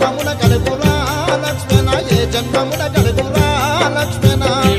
జన్మమున కలుగురా లక్ష్మణ ఏ జన్మమున కలుగురా లక్ష్మణ. నీ